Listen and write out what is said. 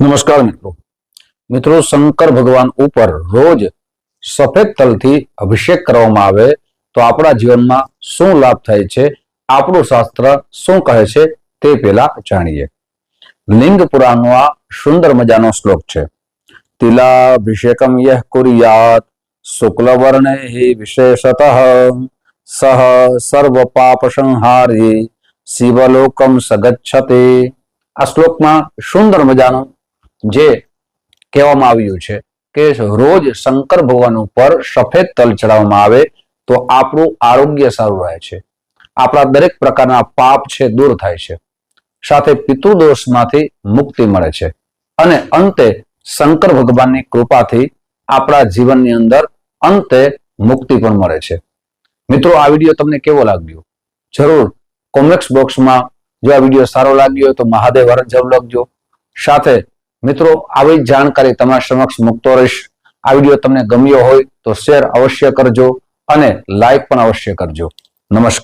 નમસ્કાર મિત્રો. મિત્રો, શંકર ભગવાન ઉપર રોજ સફેદ તલથી અભિષેક કરવામાં આવે તો આપણા જીવનમાં શું લાભ થાય છે? આપણું શાસ્ત્ર શું કહે છે? તે પહેલા જાણીએ. લિંગ પુરાણનો આ સુંદર મજાનો શ્લોક છે. તિલાભિષેકમ યહ કુરિયાત શુક્લ વર્ણે વિશેષતઃ સહ સર્વ પાપ સંહારી શિવલોકમ સગચ્છતે. આ શ્લોકમાં સુંદર મજાનું જે કહેવામાં આવ્યું છે કે રોજ શંકર ભગવાન ઉપર સફેદ તલ ચડાવવામાં આવે તો આપણું આરોગ્ય સારું રહે છે. આપણા દરેક પ્રકારના પાપ છે, દૂર થાય છે. સાથે પિતૃદોષમાંથી મુક્તિ મળે છે. અને અંતે શંકર ભગવાનની કૃપાથી આપણા જીવનની અંદર અંતે મુક્તિ પણ મળે છે. મિત્રો, આ વીડિયો તમને કેવો લાગ્યો? જરૂર કોમેન્ટ્સ બોક્સમાં જો આ વીડિયો સારો લાગ્યો તો મહાદેવ હર જરૂર લખજો. સાથે મિત્રો, આવી જાણકારી તમારા સમક્ષ મૂકતો રહીશ. આ વીડિયો તમને ગમ્યો હોય તો શેર અવશ્ય કરજો અને લાઈક પણ અવશ્ય કરજો. નમસ્કાર.